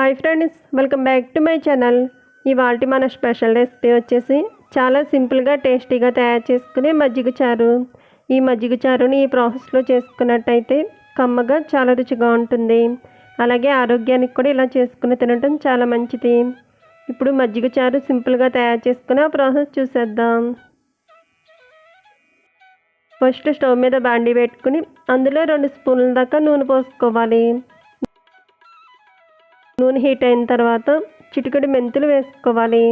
Hi friends welcome back to my channel. ఇవాళ మన special recipe వచ్చేసి చాలా సింపుల్గా టేస్టీగా తయారు చేసుకునే మజ్జిగ చారు. ఈ మజ్జిగ చారుని ఈ ప్రాసెస్లో చేసుకున్నట్టయితే కమ్మగా చాలా రుచిగా ఉంటుంది. అలాగే ఆరోగ్యానికి కూడా ఇలా చేసుకుని తినడం చాలా మంచిది. ఇప్పుడు మజ్జిగ చారు సింపుల్గా తయారు చేసుకుని ఆ ప్రాసెస్ చూసేద్దాం. ఫస్ట్ స్టవ్ మీద బాండి పెట్టుకుని అందులో రెండు స్పూన్ల దాకా నూనె పోసుకోవాలి. నూనె హీట్ అయిన తర్వాత చిటికడి మెంతులు వేసుకోవాలి.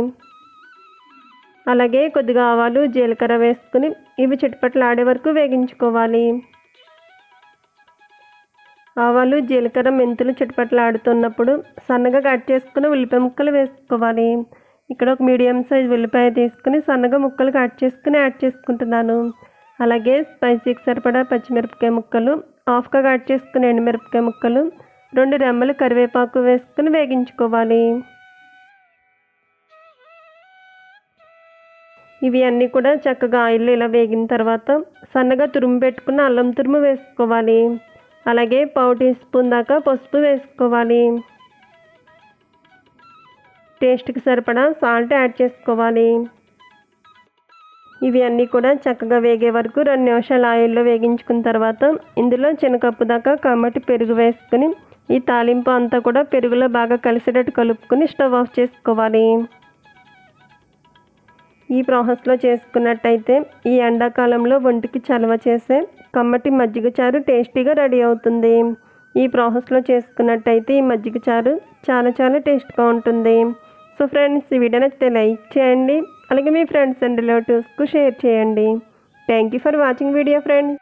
అలాగే కొద్దిగా ఆవాలు జీలకర్ర వేసుకుని ఇవి చిటపట్లు ఆడే వరకు వేగించుకోవాలి. ఆవాలు జీలకర్ర మెంతులు చిటపట్లు ఆడుతున్నప్పుడు సన్నగా కట్ చేసుకుని ఉల్లిపాయ ముక్కలు వేసుకోవాలి. ఇక్కడ ఒక మీడియం సైజ్ ఉల్లిపాయ తీసుకుని సన్నగా ముక్కలు కట్ చేసుకుని యాడ్ చేసుకుంటున్నాను. అలాగే స్పైసీకి సరిపడా పచ్చిమిరపకాయ ముక్కలు హాఫ్గా కట్ చేసుకుని ఎండుమిరపకాయ ముక్కలు రెండు రెమ్మలు కరివేపాకు వేసుకుని వేగించుకోవాలి. ఇవి అన్నీ కూడా చక్కగా ఆయిల్లో ఇలా వేగిన తర్వాత సన్నగా తురుము పెట్టుకున్న అల్లం తురుము వేసుకోవాలి. అలాగే పావు టీ స్పూన్ దాకా పసుపు వేసుకోవాలి. టేస్ట్కి సరిపడా సాల్ట్ యాడ్ చేసుకోవాలి. ఇవి అన్నీ కూడా చక్కగా వేగే వరకు రెండు నిమిషాలు ఆయిల్లో వేగించుకున్న తర్వాత ఇందులో చిన్నకప్పు దాకా కమ్మటి పెరుగు వేసుకుని ఈ తాలింపు అంతా కూడా పెరుగులో బాగా కలిసేటట్టు కలుపుకొని స్టవ్ ఆఫ్ చేసుకోవాలి. ఈ ప్రాసెస్లో చేసుకున్నట్టయితే ఈ ఎండాకాలంలో ఒంటికి చలవ చేసే కమ్మటి మజ్జిగ చారు టేస్టీగా రెడీ అవుతుంది. ఈ ప్రాసెస్లో చేసుకున్నట్టయితే ఈ మజ్జిగ చారు చాలా చాలా టేస్ట్గా ఉంటుంది. సో ఫ్రెండ్స్ ఈ వీడియో నచ్చితే లైక్ చేయండి. అలాగే మీ ఫ్రెండ్స్ అండ్ రిలేటివ్స్కు షేర్ చేయండి. Thank you for watching video friends.